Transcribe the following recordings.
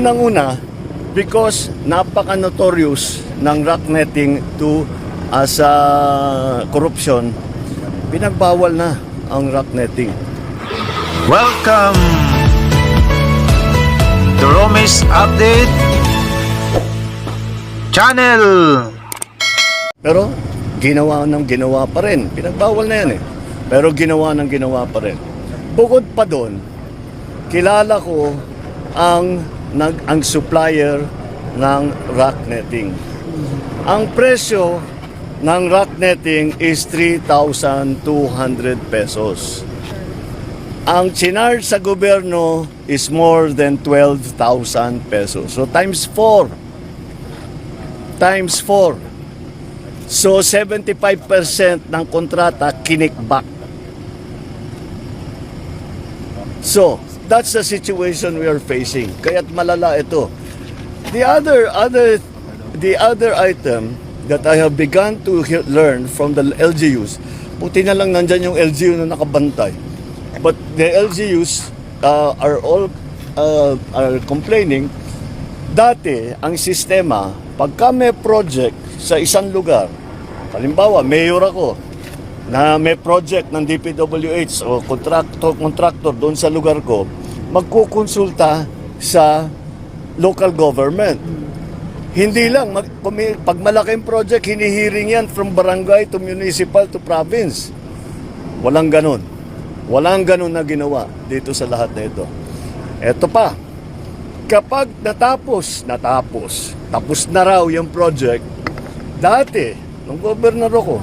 Unang-una, because napaka-notorious ng rock netting to as a corruption, pinagbawal na ang rock netting. Welcome to Romis Update Channel. Pero ginawa ng ginawa pa rin. Pinagbawal na yan eh. Pero ginawa ng ginawa pa rin. Bukod pa doon, kilala ko ang nag ang supplier ng rock netting. Ang presyo ng rock netting is 3,200 pesos. Ang chinarge sa gobyerno is more than 12,000 pesos. So times 4. Times 4. So 75% ng kontrata kinikback. So, that's the situation we are facing. Kaya't malala ito. The other other the other item that I have begun to learn from the LGUs, puti na lang nandyan yung LGU na nakabantay. But the LGUs uh, are all uh, are complaining Dati, ang sistema, pagka may project sa isang lugar, halimbawa, mayor ako, na may project ng DPWH o contractor, contractor doon sa lugar ko, magkukonsulta sa local government. Hindi lang, mag, pag malaking project, hinihiring yan from barangay to municipal to province. Walang ganun. Walang ganun na ginawa dito sa lahat na ito. Eto pa, kapag natapos, natapos, tapos na raw yung project, dati, nung gobernador ako,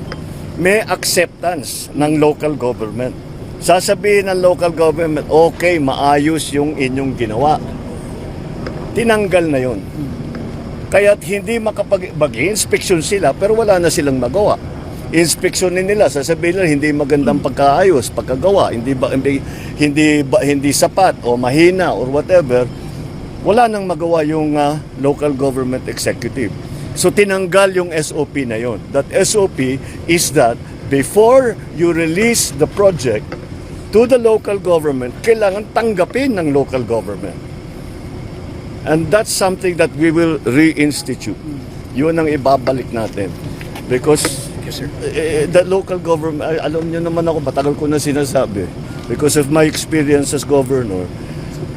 may acceptance ng local government. Sasabihin ng local government, okay, maayos yung inyong ginawa. Tinanggal na yon. Kaya't hindi makapag mag-inspection sila pero wala na silang magawa. Inspeksyonin nila, sasabihin nila hindi magandang pagkaayos, pagkagawa, hindi ba hindi hindi, ba, hindi sapat o mahina or whatever. Wala nang magawa yung ah, local government executive. So tinanggal yung SOP na yon. That SOP is that before you release the project to the local government, kailangan tanggapin ng local government. And that's something that we will reinstitute. Yun ang ibabalik natin. Because eh, the local government, alam nyo naman ako, matagal ko na sinasabi. Because of my experience as governor,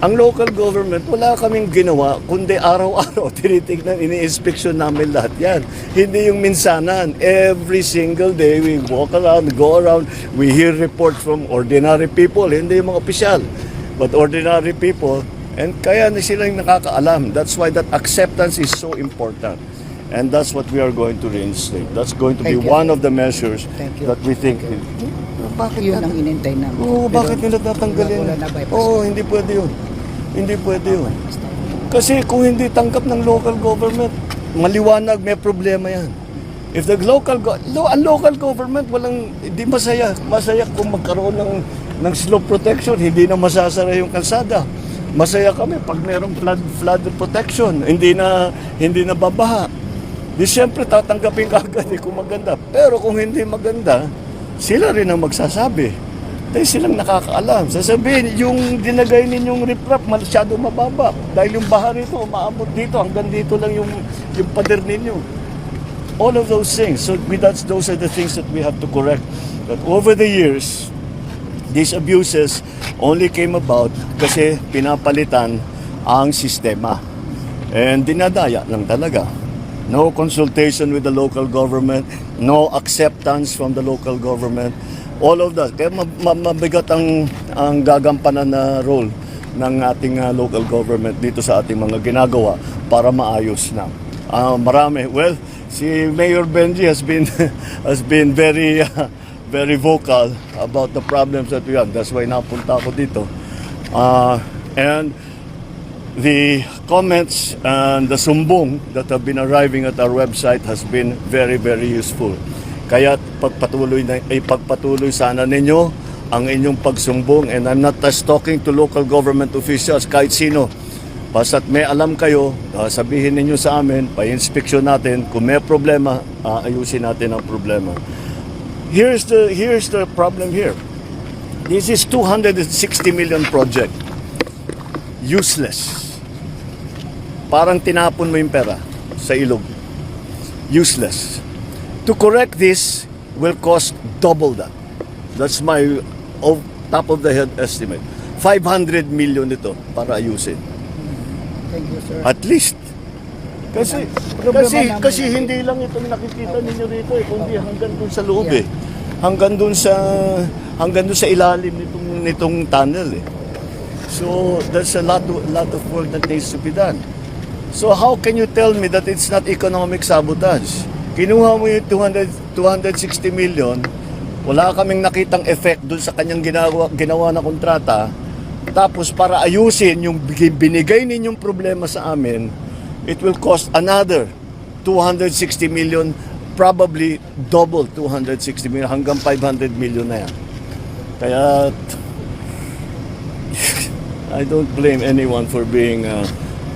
ang local government, wala kaming ginawa, kundi araw-araw tinitignan, ini-inspection namin lahat yan. Hindi yung minsanan. Every single day, we walk around, go around, we hear reports from ordinary people, hindi yung mga opisyal. But ordinary people, and kaya na silang nakakaalam. That's why that acceptance is so important. And that's what we are going to reinstate. That's going to be Thank you. one of the measures that we think. Bakit Yun ang inintay namin. Oo, Pero bakit nila tatanggalin? Wala na bypass. Oo, hindi pwede yun. Hindi pwede yun. Kasi kung hindi tanggap ng local government, maliwanag may problema yan. If the local go- lo, ang local government walang hindi masaya. Masaya kung magkaroon ng ng slope protection, hindi na masasara yung kalsada. Masaya kami pag merong flood flood protection, hindi na hindi na babaha. Di siyempre tatanggapin ka agad eh kung maganda. Pero kung hindi maganda, sila rin ang magsasabi. Dahil silang nakakaalam. Sasabihin, yung dinagay ninyong riprap, masyado mababa. Dahil yung baha rito, umaabot dito, hanggang dito lang yung, yung pader ninyo. All of those things. So that's, those are the things that we have to correct. But over the years, these abuses only came about kasi pinapalitan ang sistema. And dinadaya lang talaga. No consultation with the local government, no acceptance from the local government. All of that. Kaya ma- ma- mabigat ang, ang gagampanan na role ng ating uh, local government dito sa ating mga ginagawa para maayos na. Ah, marami. Well, si Mayor Benji has been has been very uh, very vocal about the problems that we have. That's why napunta ako dito. Uh, and the comments and the sumbong that have been arriving at our website has been very, very useful. Kaya pagpatuloy na, ay pagpatuloy sana ninyo ang inyong pagsumbong and I'm not just talking to local government officials, kahit sino. Basta't may alam kayo, ah, sabihin ninyo sa amin, pa-inspeksyon natin, kung may problema, ah, ayusin natin ang problema. Here's the, here's the problem here. This is 260 million project. Useless. Parang tinapon mo yung pera sa ilog. Useless. To correct this will cost double that. That's my of, top of the head estimate. 500 million ito para ayusin. Thank you, sir. At least. Kasi, kasi, kasi hindi lang itong nakikita ninyo rito eh, kundi hanggang dun sa loob eh. Hanggang dun sa, hanggang dun sa ilalim nitong, nitong tunnel eh. So, there's a lot, of, lot of work that needs to be done. So, how can you tell me that it's not economic sabotage? Kinuha mo yung 200, 260 million, wala kaming nakitang effect dun sa kanyang ginawa, ginawa na kontrata, tapos para ayusin yung binigay ninyong problema sa amin, it will cost another 260 million, probably double 260 million, hanggang 500 million na yan. Kaya, I don't blame anyone for being, uh,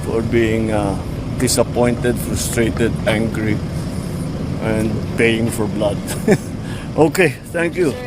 for being uh, disappointed, frustrated, angry, and paying for blood. okay, thank you.